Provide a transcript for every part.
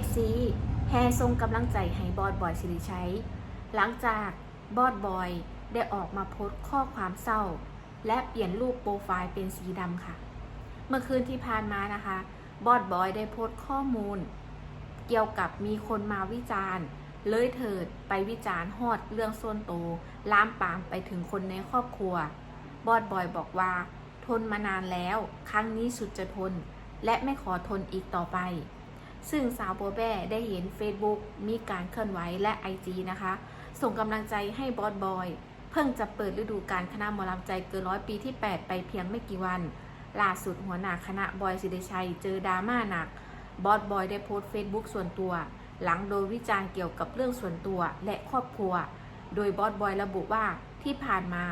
FC แห่ทรงกำลังใจให้บอดบอยสิริชัย หลังจากบอดบอยได้ออกมาโพสต์ข้อความเศร้า และเปลี่ยนรูปโปรไฟล์เป็นสีดำค่ะ เมื่อคืนที่ผ่านมานะคะ บอดบอยได้โพสต์ข้อมูล เกี่ยวกับมีคนมาวิจารณ์ เลยเถิดไปวิจารณ์ฮอดเรื่องส่วนตัวลามปามไปถึงคนในครอบครัว บอดบอยบอกว่า ทนมานานแล้ว ครั้งนี้สุดจะทน และไม่ขอทนอีกต่อไป ซึ่งสาวโบแบ้ได้เห็น Facebook มีการเคลื่อนไหวและ IG นะคะ ส่งกำลังใจให้บอสบอย เพิ่งจะเปิดฤดูกาลคณะหมอลำใจเกินร้อยปีที่ 8 ไปเพียงไม่กี่วัน ล่าสุดหัวหน้าคณะบอยสิริชัยเจอดราม่าหนัก บอสบอยได้โพสต์เฟซบุ๊กส่วนตัว หลังโดนวิจารณ์เกี่ยวกับเรื่องส่วนตัวและครอบครัว โดยบอสบอยระบุว่าที่ผ่านมา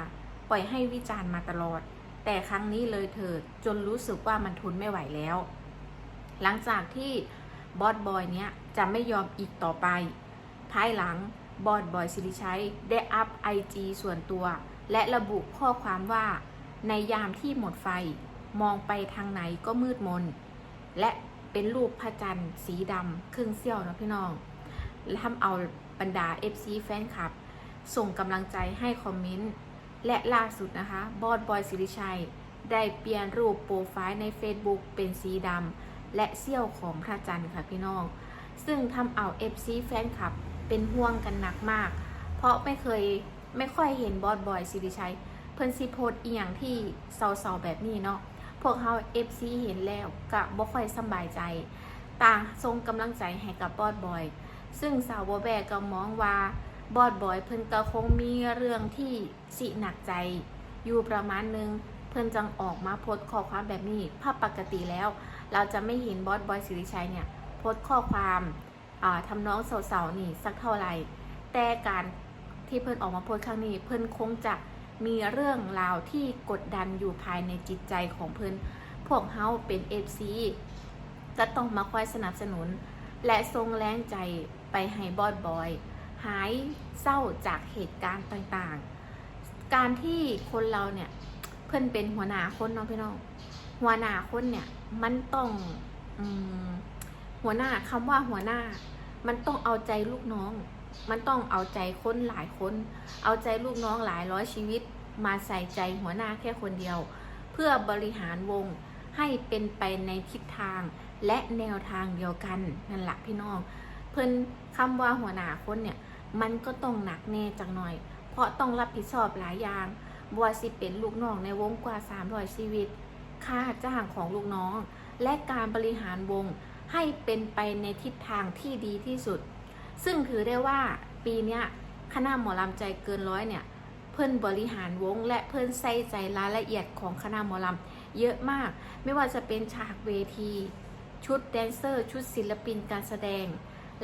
ปล่อยให้วิจารณ์มาตลอด แต่ครั้งนี้เลยเถิดจนรู้สึกว่ามันทนไม่ไหวแล้ว หลังจากที่ บอสบอยเนี้ยจะไม่ยอมอีกต่อไป ภายหลังบอสบอยสิริชัยได้อัพไอจีส่วนตัว และระบุข้อความว่า ในยามที่หมดไฟ มองไปทางไหนก็มืดมน และเป็นรูปพระจันทร์สีดำครึ่งเสี้ยวนะพี่น้องและทำเอาบรรดา FC แฟนคลับ ส่งกำลังใจให้คอมเมนต์ และล่าสุดนะคะ บอสบอยสิริชัย ได้เปลี่ยนรูปโปรไฟล์ใน Facebook เป็นสีดำ และเสี้ยวของพระจันทร์ค่ะพี่น้อง ซึ่งทำเอา FC แฟนคลับเป็นห่วงกันหนักมาก เพราะไม่เคยไม่ค่อยเห็นบอสบอยสิริชัย เพิ่นสิโพสต์อีหยังที่เศร้าๆแบบนี้เนาะพวกเขา FC เห็นแล้วก็บ่ค่อยสบายใจ ต่างส่งกำลังใจให้กับบอสบอย ซึ่งสาวบอแบกก็มองว่าบอสบอยเพิ่นก็คงมีเรื่องที่สิหนักใจ อยู่ประมาณนึง เพิ่นจังออกมาโพสต์ข้อความแบบนี้ภาพปกติแล้ว เราจะไม่เห็นบอสบอยสิริชัยเนี่ยโพสต์ข้อความอ่าทำน้องเสาๆนี่สักเท่าไหร่ แต่การที่เพิ่นออกมาโพสต์ครั้งนี้ เพิ่นคงจะมีเรื่องราวที่กดดันอยู่ภายในจิตใจของเพิ่นพวกเฮาเป็น FC จะต้องมาคอยสนับสนุน และทรงแรงใจไปให้บอสบอย หายเศร้าจากเหตุการณ์ต่างๆ การที่คนเราเนี่ย เพิ่นเป็นหัวหน้าคนเนาะพี่น้องหัวหน้าคนเนี่ย มันต้องอหัวหน้าคำว่าหัวหน้า มันต้องเอาใจลูกน้อง มันต้องเอาใจคนหลายคน เอาใจลูกน้องหลายร้อยชีวิต มาใส่ใจหัวหน้าแค่คนเดียว เพื่อบริหารวงให้เป็นไปในทิศทางและแนวทางเดียวกันนั่นแหละพี่น้อง เพิ่นคำว่าหัวหน้าคนเนี่ย มันก็ต้องหนักแน่จังหน่อย เพราะต้องรับผิดชอบหลายอย่างบัวสิเป็นลูกน้องในวงกว่า300ชีวิต ค่าจ้างของลูกน้อง และการบริหารวงให้เป็นไปในทิศทางที่ดีที่สุด ซึ่งถือได้ว่าปีนี้คณะหมอลำใจเกินร้อยเนี่ย เพิ่นบริหารวง และเพิ่นใส่ใจรายละเอียดของคณะหมอลำเยอะมาก ไม่ว่าจะเป็นฉากเวที ชุดแดนเซอร์ ชุดศิลปินการแสดง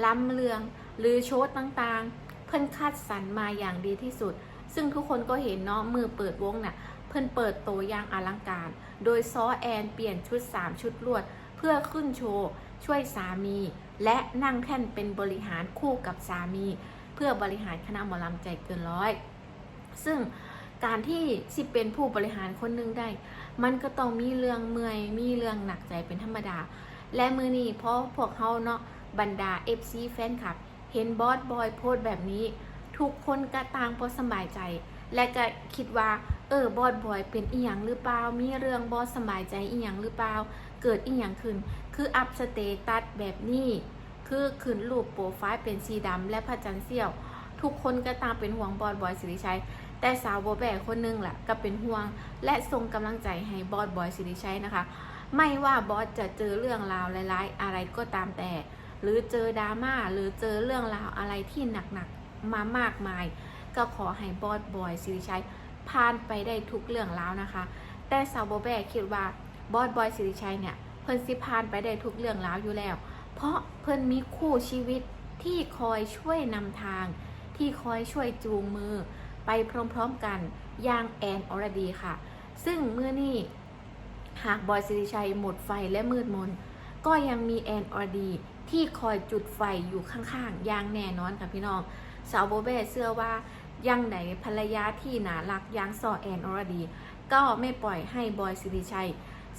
ล้ำเลือง หรือโชว์ต่างๆ เพิ่นคัดสรรมาอย่างดีที่สุด ซึ่งทุกคนก็เห็นเนาะมือเปิดวงน่ะ เพิ่นเปิดโตอย่างอลังการ โดยซอแอนเปลี่ยนชุด 3 ชุดลวด เพื่อขึ้นโชว์ ช่วยสามี และนั่งแท่นเป็นบริหารคู่กับสามี เพื่อบริหารคณะหมอลำใจเกินร้อย ซึ่งการที่สิเป็นผู้บริหารคนหนึงได้ มันก็ต้องมีเรื่องเมื่อย มีเรื่องหนักใจเป็นธรรมดา และมือนี้เพราะพวกเขาเนาะบรรดา FC แฟนคลับ เห็นบอสบอยโพสแบบนี้ ทุกคนก็ต่างพอสบายใจ และก็คิดว่า เออบอสบอยเป็นอีหยังหรือเปล่า มีเรื่องบอสสบายใจอีหยังหรือเปล่า เกิดอีหยังขึ้น คืออัพสเตตัสแบบนี้ คือขึ้นรูปโปรไฟล์เป็นสีดำและพระจันทร์เสี้ยว ทุกคนก็ตามเป็นห่วงบอสบอยสิริชัย แต่สาวโบแบกคนหนึงแหละก็เป็นห่วง และส่งกำลังใจให้บอสบอยสิริชัยนะคะ ไม่ว่าบอสจะเจอเรื่องราวร้ายๆอะไรก็ตามแต่ หรือเจอดราม่าหรือเจอเรื่องราวอะไรที่หนักๆมามากมาย ก็ขอให้บอสบอยสิริชัย ผ่านไปได้ทุกเรื่องราวนะคะ แต่สาวโบแบกคิดว่าบอสบอยสิริชัยเนี่ยเพิ่นสิผ่านไปได้ทุกเรื่องราวอยู่แล้ว เพราะเพิ่นมีคู่ชีวิตที่คอยช่วยนำทาง ที่คอยช่วยจูงมือ ไปพร้อมๆกันอย่างแอนอรดีค่ะ ซึ่งเมื่อนี่หากบอยสิริชัยหมดไฟและมืดมน ก็ยังมีแอนอรดีที่คอยจุดไฟอยู่ข้างๆอย่างแน่นอนค่ะพี่น้องสาวโบเบ้เชื่อว่า ยังไหนภรรยาที่น่ารักย่างซอแอนอรดี ก็ไม่ปล่อยให้บอยสิริชัย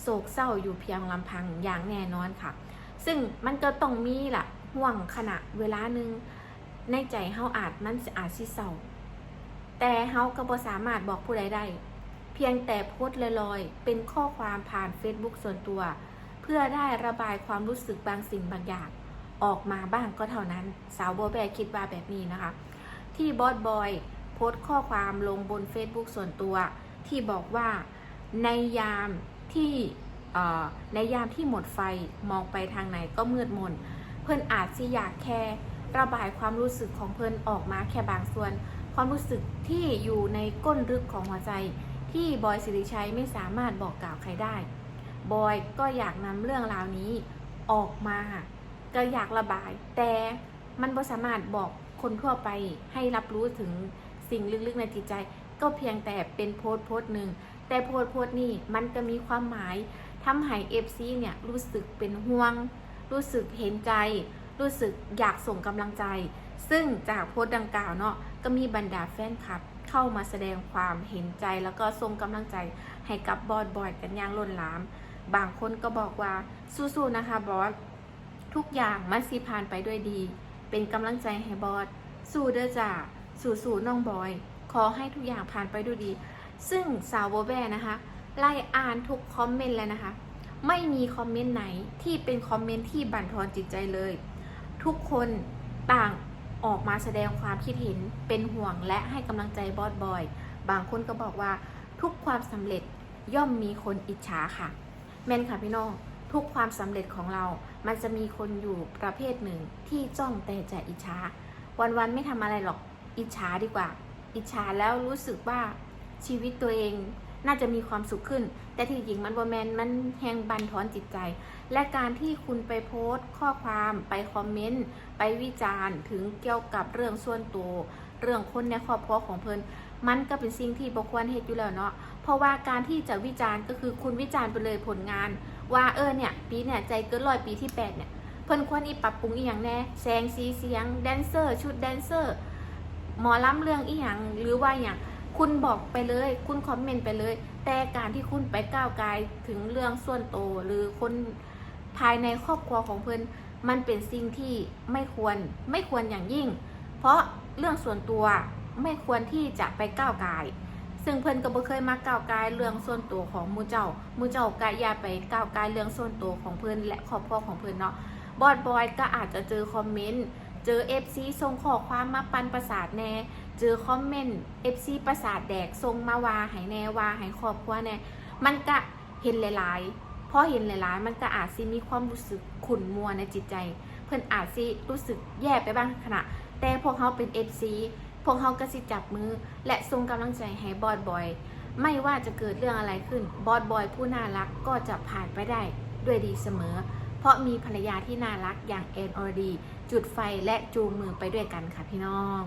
โศกเศร้าอยู่เพียงลำพังอย่างแน่นอนค่ะ ซึ่งมันก็ต้องมีล่ะห่วงขณะเวลาหนึ่งในใจเฮาอาจมันอาจสิเศร้า แต่เฮาก็บ่สามารถบอกผู้ใดได้เพียงแต่โพสต์ลอยๆ เป็นข้อความผ่าน Facebook ส่วนตัว เพื่อได้ระบายความรู้สึกบางสิ่งบางอย่าง ออกมาบ้างก็เท่านั้น สาวโบแบคิดว่าแบบนี้นะคะ ที่บอสบอย โพสต์ข้อความลงบน Facebook ส่วนตัวที่บอกว่าในยามที่ในยามที่หมดไฟมองไปทางไหนก็มืดมน เพื่อนอาจสิอยากแค่ระบายความรู้สึกของเพื่อนออกมาแค่บางส่วน ความรู้สึกที่อยู่ในก้นลึกของหัวใจ ที่บอยสิริชัยไม่สามารถบอกกล่าวใครได้ บอยก็อยากนำเรื่องราวนี้ออกมา ก็อยากระบาย แต่มันบ่สามารถบอกคนทั่วไปให้รับรู้ถึง สิ่งลึกๆในจิตใจ ก็เพียงแต่เป็นโพสต์โพสต์หนึ่งแต่โพสต์โพสต์นี้มันก็มีความหมายทำให้เอฟซีเนี่ยรู้สึกเป็นห่วง รู้สึกเห็นใจ รู้สึกอยากส่งกำลังใจ ซึ่งจากโพสต์ดังกล่าวเนาะก็มีบรรดาแฟนคลับเข้ามาแสดงความเห็นใจแล้วก็ส่งกำลังใจให้กับบอดบอยกันอย่างล้นหลาม บางคนก็บอกว่าสู้ๆนะคะบอสทุกอย่างมันสิผ่านไปด้วยดี เป็นกำลังใจให้บอสสู้เด้อจ้า สู้สู้น้องบอย ขอให้ทุกอย่างผ่านไปด้วยดี ซึ่งสาวโบแบนะคะไล่อ่านทุกคอมเมนต์แล้วนะคะ ไม่มีคอมเมนต์ไหนที่เป็นคอมเมนต์ที่บั่นทอนจิตใจเลย ทุกคนต่างออกมาแสดงความคิดเห็นเป็นห่วงและให้กำลังใจบอสบอย บางคนก็บอกว่าทุกความสำเร็จย่อมมีคนอิจฉาค่ะ แม่นค่ะพี่น้อง ทุกความสำเร็จของเรา มันจะมีคนอยู่ประเภทหนึ่งที่จ้องแต่จะอิจฉาวันๆไม่ทำอะไรหรอก อิจฉาดีกว่า อิจฉาแล้วรู้สึกว่าชีวิตตัวเองน่าจะมีความสุขขึ้น แต่ที่จริงมันบอแมนมันแหงบันทอนจิตใจ และการที่คุณไปโพสต์ข้อความไปคอมเมนต์ไปวิจารณ์ถึงเกี่ยวกับเรื่องส่วนตัว เรื่องคนในครอบครัวของเพิ่นมันก็เป็นสิ่งที่บควรเฮ็ดอยู่แล้วเนาะเพราะว่าการที่จะวิจารณ์ก็คือคุณวิจารณ์ไปเลยผลงาน ว่าเออเนี่ยปีเนี่ยใจเกินร้อยปีที่แปดเนี่ยเพิ่นควรอีปรับปรุงอีหยังแน่แสงสีเสียงแดนเซอร์ ชุดแดนเซอร์ หมอลำเรื่องอีหยังหรือว่าอย่างคุณบอกไปเลย คุณคอมเมนต์ไปเลย แต่การที่คุณไปก้าวไกลถึงเรื่องส่วนตัวหรือคนภายในครอบครัวของเพิ่อนมันเป็นสิ่งที่ไม่ควรไม่ควรอย่างยิ่ง เพราะเรื่องส่วนตัวไม่ควรที่จะไปก้าวไกลซึ่งเพิ่อนก็บ่เคยมาก้าวไกลเรื่องส่วนตัวของมูเจ้ามูเจ้าก็อย่าไปก้าวไกลเรื่องส่วนตัวของเพิ่อนและครอบครัวของเพิ่อนเนาะบอดบอยก็อาจจะเจอคอมเมนต์ เจอ FC ส่งข้อความมาปันประสาทแน่เจอคอมเมนต์ FC ประสาทแดกส่งมาว่าให้แน่ว่าให้ครอบครัวแน่มันก็เห็นหลายๆพอเห็นหลายๆ มันก็อาจสิมีความรู้สึกขุ่นมัวในจิตใจ เพิ่นอาจสิรู้สึกแย่ไปบ้างขณะ แต่พวกเขาเป็น FC พวกเขาก็สิจับมือ และส่งกำลังใจให้บอดบอยไม่ว่าจะเกิดเรื่องอะไรขึ้น บอดบอยผู้น่ารักก็จะผ่านไปได้ด้วยดีเสมอ เพราะมีภรรยาที่น่ารักอย่างแอนอรดี จุดไฟและจูงมือไปด้วยกันค่ะพี่น้อง